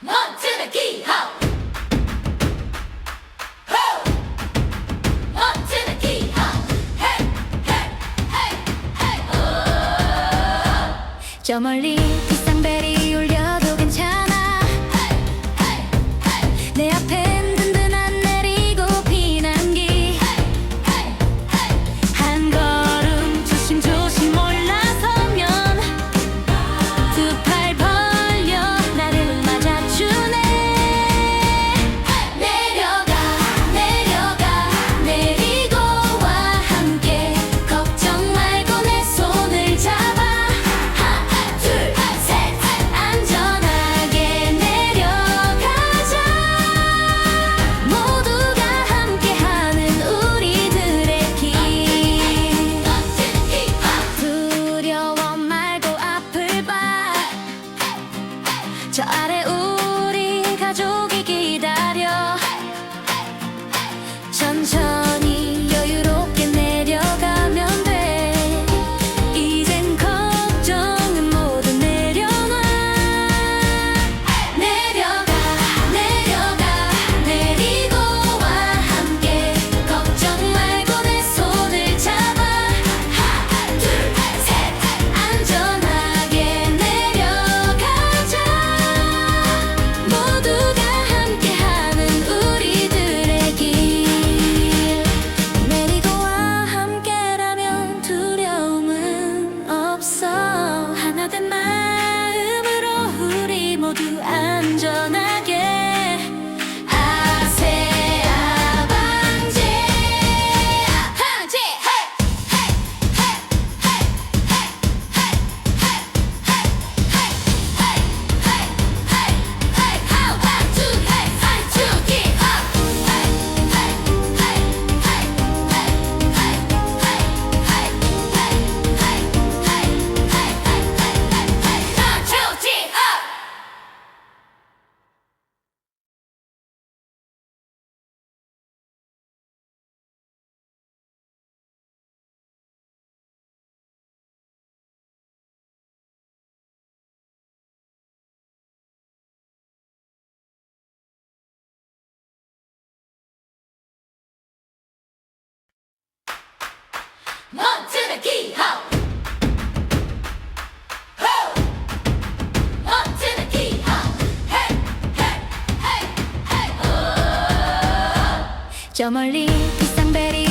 멈추는 기호 멈추는 기호 헤이 헤이 헤이 헤이 저 멀리 あれ 저 멀리 비상벨이